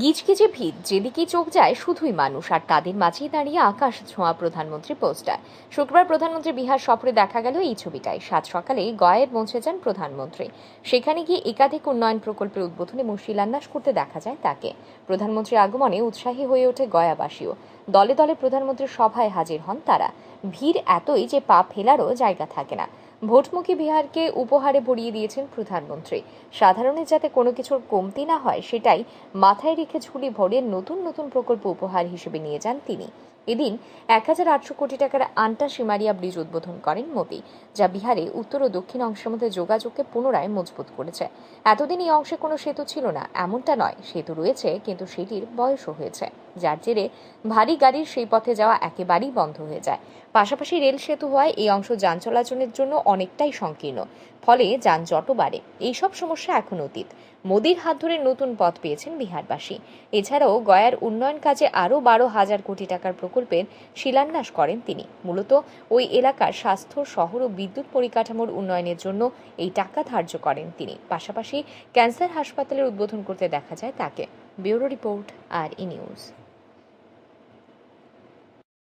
গিজগিজে ভিড় যেদিকে চোখ যায় শুধুই মানুষ, আর তাদের মাঝেই দাঁড়িয়ে আকাশ ছোঁয়া প্রধানমন্ত্রী পোস্টার। শুক্রবার প্রধানমন্ত্রী বিহার সফরে দেখা গেল এই ছবিটায় সাত সকালে গয়ের পৌঁছে যান প্রধানমন্ত্রী। সেখানে গিয়ে একাধিক উন্নয়ন প্রকল্পের উদ্বোধনে এবং করতে দেখা যায় তাকে। প্রধানমন্ত্রীর আগমনে উৎসাহী হয়ে ওঠে গয়াবাসীও। দলে দলে প্রধানমন্ত্রীর সভায় হাজির হন তারা। ভিড় এতই যে পা ফেলারও জায়গা থাকে না। ভোটমুখী বিহারকে উপহারে ভরিয়ে দিয়েছেন প্রধানমন্ত্রী। সাধারণের যাতে কোনো কিছুর কমতি না হয়, সেটাই মাথায় রেখে ঝুলি ভরে নতুন নতুন প্রকল্প উপহার হিসেবে নিয়ে যান তিনি। এদিন এক হাজার আটশো কোটি টাকার আন্টা সিমারিয়া ব্রিজ উদ্বোধন করেন মোদি, যা বিহারে উত্তর ও দক্ষিণ অংশের মধ্যে যোগাযোগকে পুনরায় মজবুত করেছে। এতদিন এই অংশে কোনো সেতু ছিল না, এমনটা নয়। সেতু রয়েছে, কিন্তু সেটির বয়সও হয়েছে। যার জেরে ভারী গাড়ির সেই পথে যাওয়া একেবারেই বন্ধ হয়ে যায়। পাশাপাশি রেল সেতু হওয়ায় এই অংশ যান চলাচলের জন্য অনেকটাই সংকীর্ণ। ফলে যানজটও বাড়ে। এইসব সমস্যা এখন অতীত। মোদির হাত ধরে নতুন পথ পেয়েছেন বিহারবাসী। এছাড়াও গয়ার উন্নয়ন কাজে আরও বারো হাজার কোটি টাকার প্রকল্পের শিলান্যাস করেন তিনি। মূলত ওই এলাকার স্বাস্থ্য, শহর ও বিদ্যুৎ পরিকাঠামোর উন্নয়নের জন্য এই টাকা ধার্য করেন তিনি। পাশাপাশি ক্যান্সার হাসপাতালের উদ্বোধন করতে দেখা যায় তাকে। ব্যুরো রিপোর্ট, আর ই নিউজ।